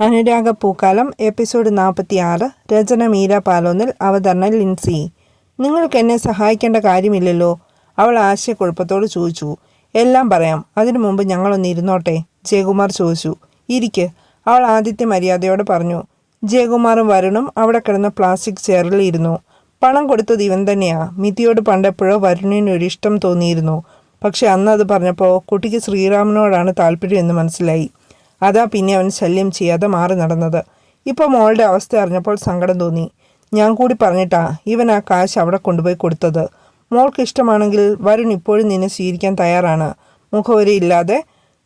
അനുരാഗ പൂക്കാലം episode നാൽപ്പത്തി ആറ് രചന മീര പാലോന്നിൽ അവതരണം ലിൻസി. നിങ്ങൾക്ക് എന്നെ സഹായിക്കേണ്ട കാര്യമില്ലല്ലോ. അവൾ ആശയക്കുഴപ്പത്തോട് ചോദിച്ചു. എല്ലാം പറയാം. അതിനു മുമ്പ് ഞങ്ങളൊന്ന് ഇരുന്നോട്ടെ? ജയകുമാർ ചോദിച്ചു. ഇരിക്ക്. അവൾ ആദിത്യ മര്യാദയോടെ പറഞ്ഞു. ജയകുമാറും വരുണും അവിടെ കിടന്ന പ്ലാസ്റ്റിക് ചെയറിൽ ഇരുന്നു. പണം കൊടുത്തത് ഇവൻ തന്നെയാ. മിതിയോട് പണ്ടെപ്പോഴോ വരുണിന് ഒരു ഇഷ്ടം തോന്നിയിരുന്നു. പക്ഷെ അന്ന് അത് പറഞ്ഞപ്പോൾ കുട്ടിക്ക് ശ്രീരാമനോടാണ് താല്പര്യം എന്ന് മനസ്സിലായി. അതാ പിന്നെ അവൻ ശല്യം ചെയ്യാതെ മാറി നടന്നത്. ഇപ്പം മോളുടെ അവസ്ഥ അറിഞ്ഞപ്പോൾ സങ്കടം തോന്നി. ഞാൻ കൂടി പറഞ്ഞിട്ടാ ഇവൻ ആ കാശ് അവിടെ കൊണ്ടുപോയി കൊടുത്തത്. മോൾക്ക് ഇഷ്ടമാണെങ്കിൽ വരുൺ ഇപ്പോഴും നിന്നെ സ്വീകരിക്കാൻ തയ്യാറാണ്. മുഖവരിയില്ലാതെ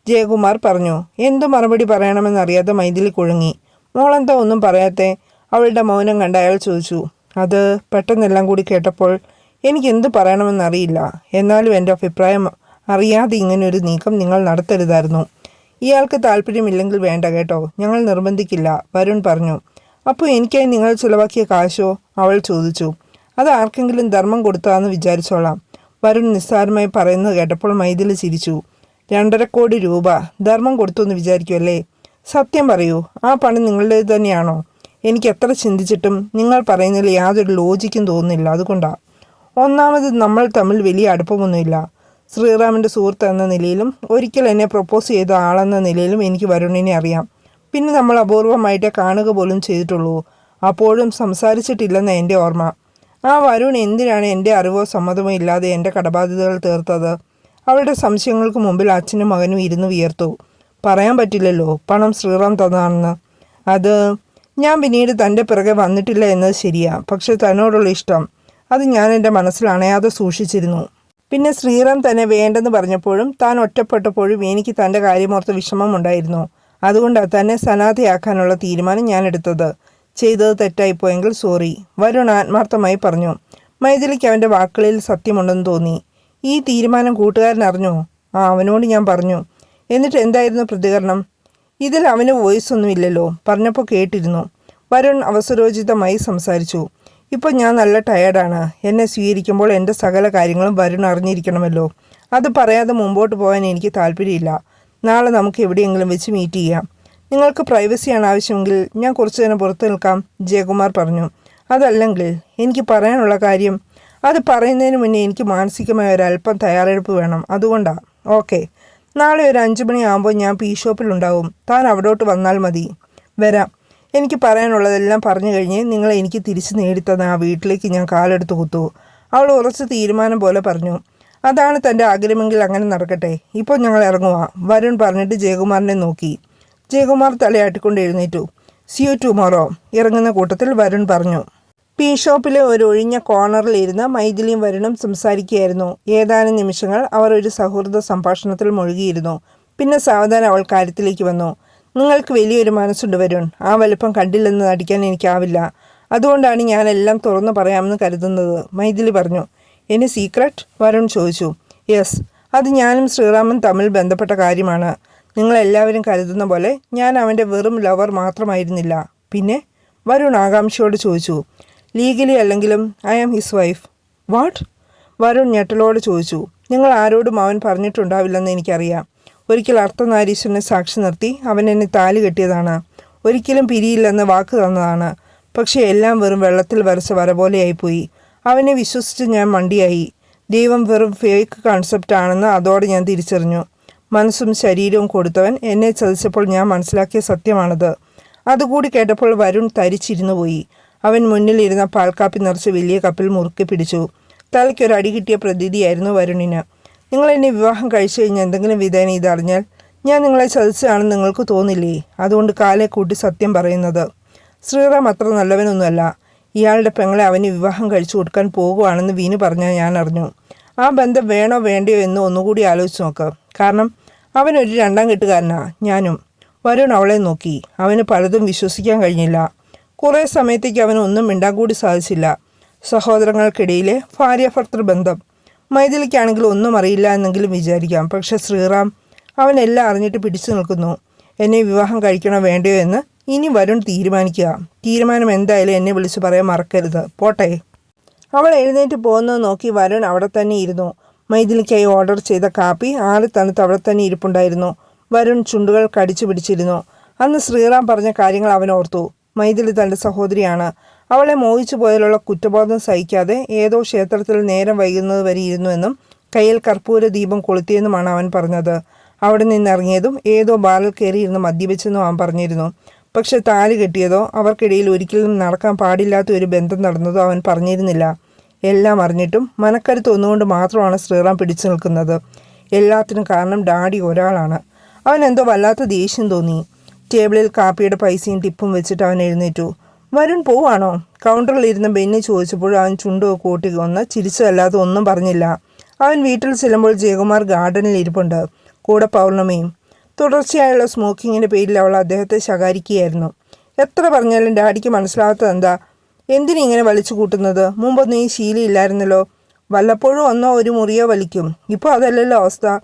ജയകുമാർ പറഞ്ഞു. എന്തു മറുപടി പറയണമെന്നറിയാതെ മൈഥിലി കുഴുങ്ങി. മോളെന്താ ഒന്നും പറയാത്തെ? അവളുടെ മൗനം കണ്ട അയാൾ ചോദിച്ചു. അത് പെട്ടെന്നെല്ലാം കൂടി കേട്ടപ്പോൾ എനിക്ക് എന്ത് പറയണമെന്നറിയില്ല എന്നാലും എന്റെ അഭിപ്രായം അറിയാതെ ഇങ്ങനൊരു നീക്കം നിങ്ങൾ നടത്തരുതായിരുന്നു. ഇയാൾക്ക് താല്പര്യമില്ലെങ്കിൽ വേണ്ട കേട്ടോ. ഞങ്ങൾ നിർബന്ധിക്കില്ല. വരുൺ പറഞ്ഞു. അപ്പോൾ എനിക്കായി നിങ്ങൾ ചിലവാക്കിയ കാശോ? അവൾ ചോദിച്ചു. അത് ആർക്കെങ്കിലും ധർമ്മം കൊടുത്താന്ന് വിചാരിച്ചോളാം. വരുൺ നിസ്സാരമായി പറയുന്നത് കേട്ടപ്പോൾ മൈദിൽ ചിരിച്ചു. രണ്ടര കോടി രൂപ. ധർമ്മം കൊടുത്തു എന്ന് വിചാരിക്കുമല്ലേ സത്യം പറയൂ ആ പണി നിങ്ങളുടേത് തന്നെയാണോ? എനിക്ക് എത്ര ചിന്തിച്ചിട്ടും നിങ്ങൾ പറയുന്നതിൽ യാതൊരു ലോജിക്കും തോന്നുന്നില്ല. അതുകൊണ്ടാണ് ഒന്നാമത് നമ്മൾ തമ്മിൽ വലിയ അടുപ്പമൊന്നുമില്ല. ശ്രീറാമിന്റെ സുഹൃത്ത് എന്ന നിലയിലും ഒരിക്കൽ എന്നെ പ്രപ്പോസ് ചെയ്ത ആളെന്ന നിലയിലും എനിക്ക് വരുണിനെ അറിയാം. പിന്നെ നമ്മൾ അപൂർവമായിട്ടേ കാണുക പോലും ചെയ്തിട്ടുള്ളൂ. അപ്പോഴും സംസാരിച്ചിട്ടില്ലെന്ന എന്റെ ഓർമ്മ. ആ വരുൺ എന്തിനാണ് എന്റെ അറിവോ സമ്മതമോ ഇല്ലാതെ എന്റെ കടബാധ്യതകൾ തീർത്തത്? അവളുടെ സംശയങ്ങൾക്ക് മുമ്പിൽ അച്ഛനും മകനും ഇരുന്ന് വിയർത്തു. പറയാൻ പറ്റില്ലല്ലോ പണം ശ്രീറാം തന്നാണെന്ന് അത് ഞാൻ പിന്നീട് തന്റെ പിറകെ വന്നിട്ടില്ല എന്നത് ശരിയാ പക്ഷെ തന്നോടുള്ള ഇഷ്ടം. അത് ഞാൻ എന്റെ മനസ്സിൽ അണയാതെ സൂക്ഷിച്ചിരുന്നു. പിന്നെ ശ്രീറാം തന്നെ വേണ്ടെന്ന് പറഞ്ഞപ്പോഴും താൻ ഒറ്റപ്പെട്ടപ്പോഴും എനിക്ക് തന്റെ കാര്യമോർത്ത് വിഷമമുണ്ടായിരുന്നു. അതുകൊണ്ടാണ് തന്നെ സനാഥയാക്കാനുള്ള തീരുമാനം ഞാൻ എടുത്തത്. ചെയ്തത് തെറ്റായിപ്പോയെങ്കിൽ സോറി. വരുൺ ആത്മാർത്ഥമായി പറഞ്ഞു. മൈഥിലിക്ക് അവന്റെ വാക്കുകളിൽ സത്യമുണ്ടെന്ന് തോന്നി. ഈ തീരുമാനം കൂട്ടുകാരൻ അറിഞ്ഞു. ആ അവനോട് ഞാൻ പറഞ്ഞു. എന്നിട്ട് എന്തായിരുന്നു പ്രതികരണം? ഇതിൽ അവന് വോയിസ് ഒന്നുമില്ലല്ലോ പറഞ്ഞപ്പോൾ കേട്ടിരുന്നു. വരുൺ അവസരോചിതമായി സംസാരിച്ചു. ഇപ്പോൾ ഞാൻ നല്ല ടയേർഡാണ് എന്നെ സ്വീകരിക്കുമ്പോൾ എന്റെ സകല കാര്യങ്ങളും വരുൺ അറിഞ്ഞിരിക്കണമല്ലോ. അത് പറയാതെ മുമ്പോട്ട് പോകാൻ എനിക്ക് താല്പര്യമില്ല. നാളെ നമുക്ക് എവിടെയെങ്കിലും വെച്ച് മീറ്റ് ചെയ്യാം. നിങ്ങൾക്ക് പ്രൈവസിയാണ് ആവശ്യമെങ്കിൽ ഞാൻ കുറച്ചു നേരം പുറത്തു നിൽക്കാം ജയകുമാർ പറഞ്ഞു. അതല്ലെങ്കിൽ എനിക്ക് പറയാനുള്ള കാര്യം അത് പറയുന്നതിന് മുന്നേ എനിക്ക് മാനസികമായ ഒരല്പം തയ്യാറെടുപ്പ് വേണം. അതുകൊണ്ടാ. ഓക്കെ. നാളെ ഒരു അഞ്ച് മണിയാകുമ്പോൾ ഞാൻ പി ഷോപ്പിലുണ്ടാവും താൻ അവിടോട്ട് വന്നാൽ മതി. വരാം. എനിക്ക് പറയാനുള്ളതെല്ലാം പറഞ്ഞു കഴിഞ്ഞ് നിങ്ങൾ എനിക്ക് തിരിച്ച് നേടിത്തന്ന ആ വീട്ടിലേക്ക് ഞാൻ കാലെടുത്ത് കുത്തു. അവൾ ഉറച്ച തീരുമാനം പോലെ പറഞ്ഞു. അതാണ് തന്റെ ആഗ്രഹമെങ്കിൽ അങ്ങനെ നടക്കട്ടെ. ഇപ്പോൾ ഞങ്ങൾ ഇറങ്ങുക വരുൺ പറഞ്ഞിട്ട് ജയകുമാറിനെ നോക്കി. ജയകുമാർ തലയാട്ടിക്കൊണ്ട് എഴുന്നേറ്റു. സിയു ടുമോറോ ഇറങ്ങുന്ന കൂട്ടത്തിൽ വരുൺ പറഞ്ഞു. പീ ഷോപ്പിലെ ഒരു ഒഴിഞ്ഞ കോർണറിൽ ഇരുന്ന് മൈഥിലിയും വരുണും സംസാരിക്കുകയായിരുന്നു. ഏതാനും നിമിഷങ്ങൾ അവർ ഒരു സൗഹൃദ സംഭാഷണത്തിൽ മുഴുകിയിരുന്നു. പിന്നെ സാവധാനം അവൾ കാര്യത്തിലേക്ക് വന്നു. നിങ്ങൾക്ക് വലിയൊരു മനസ്സുണ്ട് വരുൺ. ആ വലുപ്പം കണ്ടില്ലെന്ന് നടിക്കാൻ എനിക്കാവില്ല. അതുകൊണ്ടാണ് ഞാനെല്ലാം തുറന്നു പറയാമെന്ന് കരുതുന്നത്. മൈഥിലി പറഞ്ഞു എന്നെ സീക്രട്ട് വരുൺ ചോദിച്ചു. യെസ് അത് ഞാനും ശ്രീറാമൻ തമ്മിൽ ബന്ധപ്പെട്ട കാര്യമാണ്. നിങ്ങളെല്ലാവരും കരുതുന്ന പോലെ ഞാൻ അവന്റെ വെറും ലവർ മാത്രമായിരുന്നില്ല. പിന്നെ? വരുൺ ആകാംക്ഷയോട് ചോദിച്ചു ലീഗലി അല്ലെങ്കിലും I am his wife what Varun ഞെട്ടലോട് ചോദിച്ചു നിങ്ങൾ ആരോടും അവൻ പറഞ്ഞിട്ടുണ്ടാവില്ലെന്ന് എനിക്കറിയാം. ഒരിക്കൽ അർത്ഥനാരീശ്വരനെ സാക്ഷി നിർത്തി അവൻ എന്നെ താലി കെട്ടിയതാണ്. ഒരിക്കലും പിരിയില്ലെന്ന് വാക്ക് തന്നതാണ്. പക്ഷേ എല്ലാം വെറും വെള്ളത്തിൽ വരച്ച വര പോലെയായിപ്പോയി. അവനെ വിശ്വസിച്ച് ഞാൻ മണ്ടിയായി. ദൈവം വെറും ഫേക്ക് കൺസെപ്റ്റ് ആണെന്ന് അതോടെ ഞാൻ തിരിച്ചറിഞ്ഞു. മനസ്സും ശരീരവും കൊടുത്തവൻ എന്നെ ചതിച്ചപ്പോൾ ഞാൻ മനസ്സിലാക്കിയ സത്യമാണത്. അതുകൂടി കേട്ടപ്പോൾ വരുൺ തരിച്ചിരുന്നു പോയി. അവൻ മുന്നിലിരുന്ന പാൽക്കാപ്പി നിറച്ച് വലിയ കപ്പിൽ മുറുക്കി പിടിച്ചു. തലയ്ക്കൊരടി കിട്ടിയ പ്രതീതിയായിരുന്നു വരുണിന്. നിങ്ങൾ എന്നെ വിവാഹം കഴിച്ചു കഴിഞ്ഞാൽ എന്തെങ്കിലും വിധേന ഇതറിഞ്ഞാൽ ഞാൻ നിങ്ങളെ ചതിച്ചതാണെന്ന് നിങ്ങൾക്ക് തോന്നില്ലേ? അതുകൊണ്ട് കാലെ കൂട്ടി സത്യം പറയുന്നത്. ശ്രീറാം അത്ര നല്ലവനൊന്നുമല്ല. ഇയാളുടെ പെങ്ങളെ അവന് വിവാഹം കഴിച്ചു കൊടുക്കാൻ പോകുവാണെന്ന് വീണു പറഞ്ഞാൽ ഞാൻ അറിഞ്ഞു. ആ ബന്ധം വേണോ വേണ്ടയോ എന്ന് ഒന്നുകൂടി ആലോചിച്ച് നോക്ക്. കാരണം അവനൊരു രണ്ടാം കെട്ടുകാരനാ ഞാനും. വരുൺ അവളെ നോക്കി. അവന് പലതും വിശ്വസിക്കാൻ കഴിഞ്ഞില്ല. കുറേ സമയത്തേക്ക് അവനൊന്നും മിണ്ടാൻ കൂടി സാധിച്ചില്ല. സഹോദരങ്ങൾക്കിടയിലെ ഭാര്യഭർത്തൃ ബന്ധം. മൈഥിലിക്കാണെങ്കിൽ ഒന്നും അറിയില്ല എന്നെങ്കിലും വിചാരിക്കാം. പക്ഷേ ശ്രീറാം അവൻ എല്ലാം അറിഞ്ഞിട്ട് പിടിച്ചു നിൽക്കുന്നു. എന്നെ വിവാഹം കഴിക്കണോ വേണ്ടയോ എന്ന് ഇനി വരുൺ തീരുമാനിക്കുക. തീരുമാനം എന്തായാലും എന്നെ വിളിച്ചു പറയാൻ മറക്കരുത്. പോട്ടെ. അവൾ എഴുന്നേറ്റ് പോകുന്നത് നോക്കി വരുൺ അവിടെ തന്നെ ഇരുന്നു. മൈഥിലിക്കായി ഓർഡർ ചെയ്ത കാപ്പി ആറ് തണുത്ത് അവിടെ തന്നെ ഇരിപ്പുണ്ടായിരുന്നു. വരുൺ ചുണ്ടുകൾ കടിച്ചു പിടിച്ചിരുന്നു. അന്ന് ശ്രീറാം പറഞ്ഞ കാര്യങ്ങൾ അവൻ ഓർത്തു. മൈഥിലി തന്റെ സഹോദരിയാണ്. അവളെ മോഹിച്ചു പോയാലുള്ള കുറ്റബോധം സഹിക്കാതെ ഏതോ ക്ഷേത്രത്തിൽ നേരം വൈകുന്നത് വരെ ഇരുന്നുവെന്നും കയ്യിൽ കർപ്പൂര ദീപം കൊളുത്തിയെന്നുമാണ് അവൻ പറഞ്ഞത്. അവിടെ നിന്നിറങ്ങിയതും ഏതോ ബാറിൽ കയറിയിരുന്ന് മദ്യപിച്ചെന്നും അവൻ പറഞ്ഞിരുന്നു. പക്ഷെ താലി കെട്ടിയതോ അവർക്കിടയിൽ ഒരിക്കലും നടക്കാൻ പാടില്ലാത്ത ഒരു ബന്ധം നടന്നതോ അവൻ പറഞ്ഞിരുന്നില്ല. എല്ലാം അറിഞ്ഞിട്ടും മനക്കരുത്ത് ഒന്നുകൊണ്ട് മാത്രമാണ് ശ്രീറാം പിടിച്ചു നിൽക്കുന്നത്. എല്ലാത്തിനും കാരണം ഡാഡി ഒരാളാണ്. അവൻ എന്തോ വല്ലാത്ത ദേഷ്യം തോന്നി. ടേബിളിൽ കാപ്പിയുടെ പൈസയും ടിപ്പും വെച്ചിട്ട് അവൻ എഴുന്നേറ്റു. വരുൺ പോവാണോ? കൗണ്ടറിൽ ഇരുന്ന് ബെന്നി ചോദിച്ചപ്പോൾ അവൻ ചുണ്ടോ കൂട്ടി ഒന്ന് ചിരിച്ചതല്ലാതെ ഒന്നും പറഞ്ഞില്ല. അവൻ വീട്ടിൽ ചെല്ലുമ്പോൾ ജയകുമാർ ഗാർഡനിൽ ഇരിപ്പുണ്ട്. കൂടെ പൗർണമിയും. തുടർച്ചയായുള്ള സ്മോക്കിങ്ങിന്റെ പേരിൽ അവൾ അദ്ദേഹത്തെ ശകാരിക്കുകയായിരുന്നു. എത്ര പറഞ്ഞാലും ഡാഡിക്ക് മനസ്സിലാകാത്തത് എന്താ? എന്തിനിങ്ങനെ വലിച്ചു കൂട്ടുന്നത്? മുമ്പൊന്നും ഈ ശീലയില്ലായിരുന്നല്ലോ വല്ലപ്പോഴും ഒന്നോ ഒരു മുറിയോ വലിക്കും. ഇപ്പോൾ അതല്ലല്ലോ അവസ്ഥ.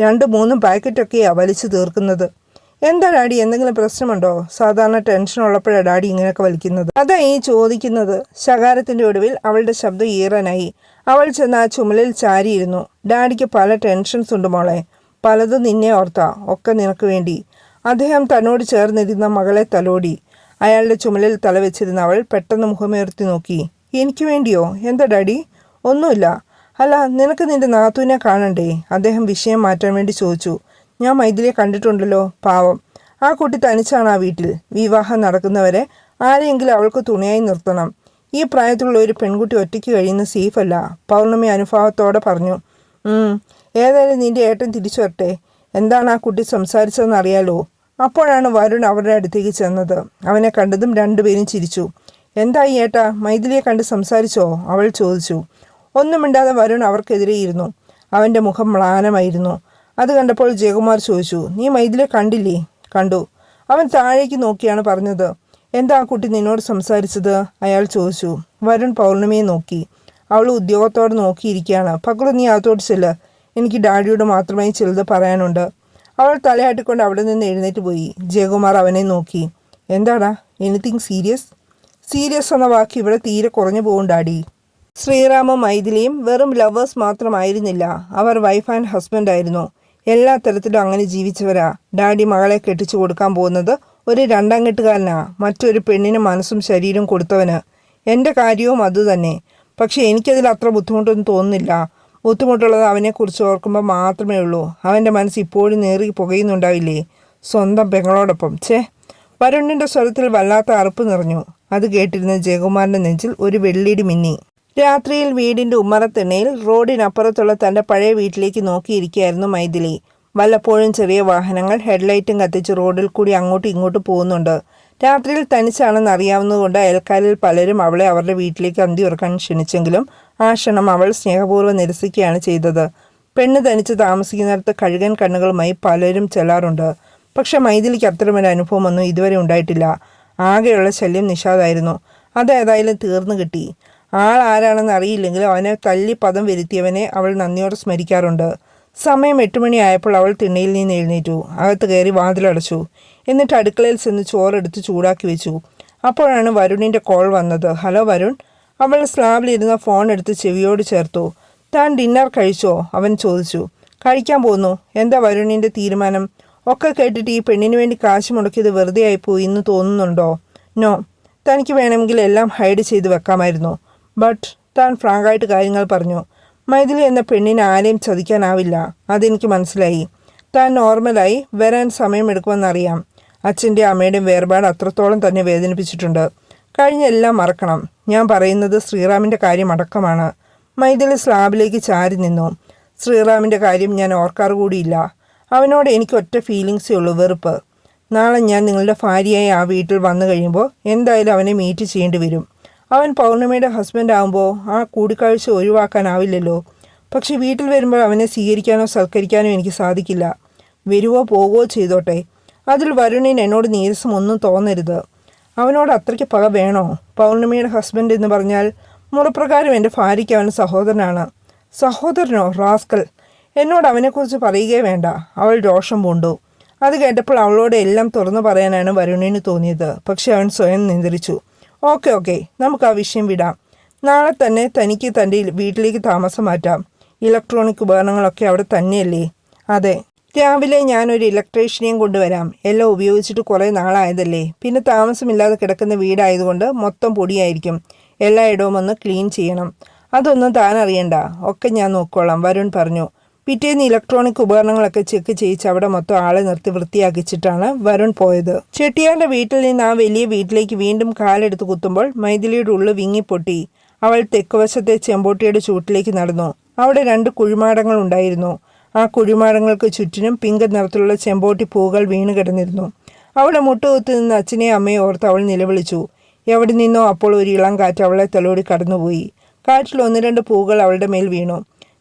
രണ്ട് മൂന്നും പാക്കറ്റൊക്കെയാണ് വലിച്ചു തീർക്കുന്നത്. എന്താ ഡാഡി? എന്തെങ്കിലും പ്രശ്നമുണ്ടോ? സാധാരണ ടെൻഷൻ ഉള്ളപ്പോഴാണ് ഡാഡി ഇങ്ങനെയൊക്കെ വലിക്കുന്നത് അതാ ഈ ചോദിക്കുന്നത്. ശകാരത്തിന്റെ ഒടുവിൽ അവളുടെ ശബ്ദം ഈറനായി. അവൾ ചെന്ന് ആ ചുമലിൽ ചാരിയിരുന്നു. ഡാഡിക്ക് പല ടെൻഷൻസ് ഉണ്ട് മോളെ. പലതും നിന്നെ ഓർത്താ. ഒക്കെ നിനക്ക് വേണ്ടി. അദ്ദേഹം തന്നോട് ചേർന്നിരുന്ന മകളെ തലോടി. അയാളുടെ ചുമലിൽ തലവെച്ചിരുന്ന അവൾ പെട്ടെന്ന് മുഖമേർത്തി നോക്കി. എനിക്ക് വേണ്ടിയോ? എന്താ ഡാഡി? ഒന്നുമില്ല. അല്ല നിനക്ക് നിന്റെ നാത്തൂനെ കാണണ്ടേ? അദ്ദേഹം വിഷയം മാറ്റാൻ വേണ്ടി ചോദിച്ചു. ഞാൻ മൈഥിലിയെ കണ്ടിട്ടുണ്ടല്ലോ പാവം. ആ കുട്ടി തനിച്ചാണ് ആ വീട്ടിൽ. വിവാഹം നടക്കുന്നവരെ ആരെയെങ്കിലും അവൾക്ക് തുണയായി നിർത്തണം. ഈ പ്രായത്തിലുള്ള ഒരു പെൺകുട്ടി ഒറ്റയ്ക്ക് കഴിയുന്ന സേഫല്ല. പൗർണമി അനുഭാവത്തോടെ പറഞ്ഞു "ഉം, ഏതായാലും നിന്റെ ഏട്ടൻ തിരിച്ചു വരട്ടെ എന്താണ് ആ കുട്ടി സംസാരിച്ചതെന്ന് അറിയാലോ? അപ്പോഴാണ് വരുൺ അവരുടെ അടുത്തേക്ക് ചെന്നത്. അവനെ കണ്ടതും രണ്ടുപേരും ചിരിച്ചു. എന്തായി ഏട്ടാ മൈഥിലിയെ കണ്ട് സംസാരിച്ചോ? അവൾ ചോദിച്ചു. ഒന്നും മിണ്ടാതെ വരുൺ അവർക്കെതിരെ ഇരുന്നു അവന്റെ മുഖം മ്ലാനമായിരുന്നു. അത് കണ്ടപ്പോൾ ജയകുമാർ ചോദിച്ചു നീ മൈദിലെ കണ്ടില്ലേ? കണ്ടു. അവൻ താഴേക്ക് നോക്കിയാണ് പറഞ്ഞത്. എന്താ ആ കുട്ടി നിന്നോട് സംസാരിച്ചത്? അയാൾ ചോദിച്ചു. വരുൺ പൗർണമിയെ നോക്കി. അവൾ ഉദ്യോഗത്തോടെ നോക്കിയിരിക്കുകയാണ്. പക്രു നീ അകത്തോട്ട് ചെല്ല്. എനിക്ക് ഡാഡിയോട് മാത്രമായി ചിലത് പറയാനുണ്ട്. അവൾ തലയാട്ടിക്കൊണ്ട് അവിടെ നിന്ന് എഴുന്നേറ്റ് പോയി. ജയകുമാർ അവനെ നോക്കി. എന്താടാ? എനിത്തിങ് സീരിയസ് സീരിയസ് എന്ന വാക്ക് ഇവിടെ തീരെ കുറഞ്ഞു പോകും ഡാഡി. ശ്രീറാമും മൈഥിലിയും വെറും ലവേഴ്സ് മാത്രമായിരുന്നില്ല. അവർ വൈഫ് ആൻഡ് ഹസ്ബൻഡ് ആയിരുന്നു. എല്ലാ തരത്തിലും അങ്ങനെ ജീവിച്ചവരാ. ഡാഡി മകളെ കെട്ടിച്ചു കൊടുക്കാൻ പോകുന്നത് ഒരു രണ്ടാം കെട്ടുകാരനാ മറ്റൊരു പെണ്ണിന് മനസ്സും ശരീരവും കൊടുത്തവന്. എന്റെ കാര്യവും അതുതന്നെ പക്ഷേ എനിക്കതിൽ അത്ര ബുദ്ധിമുട്ടൊന്നും തോന്നുന്നില്ല. ബുദ്ധിമുട്ടുള്ളത് അവനെക്കുറിച്ച് ഓർക്കുമ്പോൾ മാത്രമേ ഉള്ളൂ. അവന്റെ മനസ്സ് ഇപ്പോഴും നേറി പുകയുന്നുണ്ടാവില്ലേ? സ്വന്തം പെങ്ങളോടൊപ്പം. ഛേ. വരുണിന്റെ സ്വരത്തിൽ വല്ലാത്ത അറുപ്പ് നിറഞ്ഞു. അത് കേട്ടിരുന്ന ജയകുമാറിന്റെ നെഞ്ചിൽ ഒരു വെള്ളിയിടി മിന്നി. രാത്രിയിൽ വീടിന്റെ ഉമ്മറത്തിണയിൽ റോഡിനപ്പുറത്തുള്ള തന്റെ പഴയ വീട്ടിലേക്ക് നോക്കിയിരിക്കുകയായിരുന്നു മൈഥിലി. വല്ലപ്പോഴും ചെറിയ വാഹനങ്ങൾ ഹെഡ്ലൈറ്റും കത്തിച്ച് റോഡിൽ കൂടി അങ്ങോട്ടും ഇങ്ങോട്ടും പോകുന്നുണ്ട്. രാത്രിയിൽ തനിച്ചാണെന്ന് അറിയാവുന്നതുകൊണ്ട് അയൽക്കാരിൽ പലരും അവളെ അവരുടെ വീട്ടിലേക്ക് അന്തി ഉറക്കാൻ ക്ഷണിച്ചെങ്കിലും ആ ക്ഷണം അവൾ സ്നേഹപൂർവം നിരസിക്കുകയാണ് ചെയ്തത്. പെണ്ണ് തനിച്ച് താമസിക്കുന്നിടത്ത് കഴുകൻ കണ്ണുകളുമായി പലരും ചെല്ലാറുണ്ട്. പക്ഷെ മൈഥിലിക്ക് അത്തരമൊരു അനുഭവമൊന്നും ഇതുവരെ ഉണ്ടായിട്ടില്ല. ആകെയുള്ള ശല്യം നിഷാദായിരുന്നു. അതേതായാലും തീർന്നു കിട്ടി. ആൾ ആരാണെന്ന് അറിയില്ലെങ്കിലും അവനെ തല്ലി പദം വരുത്തിയവനെ അവൾ നന്ദിയോടെ സ്മരിക്കാറുണ്ട്. സമയം എട്ട് മണിയായപ്പോൾ അവൾ തിണ്ണയിൽ നിന്ന് എഴുന്നേറ്റു. അകത്ത് കയറി വാതിലടച്ചു. എന്നിട്ട് അടുക്കളയിൽ ചെന്ന് ചോറെടുത്ത് ചൂടാക്കി വെച്ചു. അപ്പോഴാണ് വരുണിന്റെ കോൾ വന്നത്. ഹലോ വരുൺ. അവൾ സ്ലാബിലിരുന്ന ഫോൺ എടുത്ത് ചെവിയോട് ചേർത്തു. താൻ ഡിന്നർ കഴിച്ചോ? അവൻ ചോദിച്ചു. കഴിക്കാൻ പോന്നു. എന്താ വരുണിന്റെ തീരുമാനം? ഒക്കെ കേട്ടിട്ട് ഈ പെണ്ണിന് വേണ്ടി കാശ് മുടക്കിയത് വെറുതെ ആയിപ്പോയി എന്ന് തോന്നുന്നുണ്ടോ? നോ. തനിക്ക് വേണമെങ്കിൽ എല്ലാം ഹൈഡ് ചെയ്ത് വെക്കാമായിരുന്നു. ബട്ട് താൻ ഫ്രാങ്കായിട്ട് കാര്യങ്ങൾ പറഞ്ഞു. മൈഥിലി എന്ന പെണ്ണിനെ ആരെയും ചതിക്കാനാവില്ല. അതെനിക്ക് മനസ്സിലായി. താൻ നോർമലായി വരാൻ സമയമെടുക്കുമെന്നറിയാം അച്ഛന്റെ അമ്മയുടെയും വേർപാട് അത്രത്തോളം തന്നെ വേദനിപ്പിച്ചിട്ടുണ്ട്. കഴിഞ്ഞ എല്ലാം മറക്കണം. ഞാൻ പറയുന്നത് ശ്രീറാമിന്റെ കാര്യം അടക്കമാണ്. മൈഥിലി സ്ലാബിലേക്ക് ചാരി നിന്നു. ശ്രീറാമിന്റെ കാര്യം ഞാൻ ഓർക്കാറ് കൂടിയില്ല അവനോട് എനിക്ക് ഒറ്റ ഫീലിങ്സേ ഉള്ളൂ വെറുപ്പ്. നാളെ ഞാൻ നിങ്ങളുടെ ഭാര്യയായി ആ വീട്ടിൽ വന്നു കഴിയുമ്പോൾ എന്തായാലും അവനെ മീറ്റ് ചെയ്യേണ്ടി വരും. അവൻ പൗർണമിയുടെ ഹസ്ബൻഡ് ആകുമ്പോൾ ആ കൂടിക്കാഴ്ച ഒഴിവാക്കാനാവില്ലല്ലോ. പക്ഷെ വീട്ടിൽ വരുമ്പോൾ അവനെ സ്വീകരിക്കാനോ സൽക്കരിക്കാനോ എനിക്ക് സാധിക്കില്ല. വരുവോ പോവോ ചെയ്തോട്ടെ. അതിൽ വരുണിന് എന്നോട് നീരസം ഒന്നും തോന്നരുത്. അവനോട് അത്രയ്ക്ക് പക വേണോ? പൗർണമിയുടെ ഹസ്ബൻഡ് എന്ന് പറഞ്ഞാൽ മുറപ്രകാരം എന്റെ ഭാര്യയ്ക്ക് അവൻ സഹോദരനാണ്. സഹോദരനോ? റാസ്കൽ. എന്നോട് അവനെക്കുറിച്ച് പറയുകയേ വേണ്ട. അവൾ രോഷം പൂണ്ടു. അത് കേട്ടപ്പോൾ അവളോട് എല്ലാം തുറന്നു പറയാനാണ് വരുണിന് തോന്നിയത്. പക്ഷെ അവൻ സ്വയം നിയന്ത്രിച്ചു ഓക്കെ ഓക്കെ. നമുക്ക് ആ വിഷയം വിടാം. നാളെ തന്നെ തനിക്ക് തന്റെ വീട്ടിലേക്ക് താമസം മാറ്റാം. ഇലക്ട്രോണിക് ഉപകരണങ്ങളൊക്കെ അവിടെ തന്നെയല്ലേ? അതെ. രാവിലെ ഞാനൊരു ഇലക്ട്രീഷ്യനെയും കൊണ്ടുവരാം. എല്ലാം ഉപയോഗിച്ചിട്ട് കുറേ നാളായതല്ലേ? പിന്നെ താമസമില്ലാതെ കിടക്കുന്ന വീടായതുകൊണ്ട് മൊത്തം പൊടിയായിരിക്കും. എല്ലായിടവും ഒന്ന് ക്ലീൻ ചെയ്യണം. അതൊന്നും താൻ അറിയണ്ട ഒക്കെ ഞാൻ നോക്കോളാം. വരുൺ പറഞ്ഞു. പിറ്റേന്ന് ഇലക്ട്രോണിക് ഉപകരണങ്ങളൊക്കെ ചെക്ക് ചെയ്യിച്ച് അവിടെ മൊത്തം ആളെ നിർത്തി വൃത്തിയാക്കിച്ചിട്ടാണ് വരുൺ പോയത്. ചെട്ടിയാന്റെ വീട്ടിൽ നിന്ന് ആ വലിയ വീട്ടിലേക്ക് വീണ്ടും കാലെടുത്ത് കുത്തുമ്പോൾ മൈഥിലിയുടെ ഉള്ളു വിങ്ങിപ്പൊട്ടി. അവൾ തെക്കുവശത്തെ ചെമ്പോട്ടിയുടെ ചൂട്ടിലേക്ക് നടന്നു. അവിടെ രണ്ട് കുഴിമാടങ്ങൾ ഉണ്ടായിരുന്നു. ആ കുഴിമാടങ്ങൾക്ക് ചുറ്റിനും പിങ്ക് നിറത്തിലുള്ള ചെമ്പോട്ടി പൂകൾ വീണ് കിടന്നിരുന്നു. അവളെ മുട്ടുകുത്തി നിന്ന് അച്ഛനെ അമ്മയെ ഓർത്ത് അവൾ നിലവിളിച്ചു. എവിടെ നിന്നോ അപ്പോൾ ഒരു ഇളം കാറ്റ് അവളെ തലോടി കടന്നുപോയി. കാറ്റിൽ ഒന്ന് രണ്ട് പൂകൾ അവളുടെ മേൽ വീണു.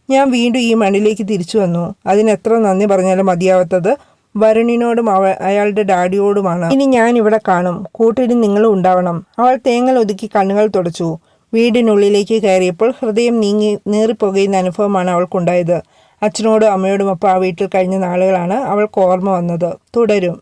ഞാൻ വീണ്ടും ഈ മണ്ണിലേക്ക് തിരിച്ചു വന്നു. അതിനെത്ര നന്ദി പറഞ്ഞാലും മതിയാവാത്തത് വരുണിനോടും അവ അയാളുടെ ഡാഡിയോടുമാണ്. ഇനി ഞാൻ ഇവിടെ കാണും. കൂട്ടിന് നിങ്ങളും ഉണ്ടാവണം. അവൾ തേങ്ങൽ ഒതുക്കി കണ്ണുകൾ തുടച്ചു. വീടിനുള്ളിലേക്ക് കയറിയപ്പോൾ ഹൃദയം നീങ്ങി നീറിപ്പോകുന്ന അനുഭവമാണ് അവൾക്കുണ്ടായത്. അച്ഛനോടും അമ്മയോടും ഒപ്പം ആ വീട്ടിൽ കഴിഞ്ഞ നാളുകളാണ് അവൾക്ക് ഓർമ്മ വന്നത്. തുടരും.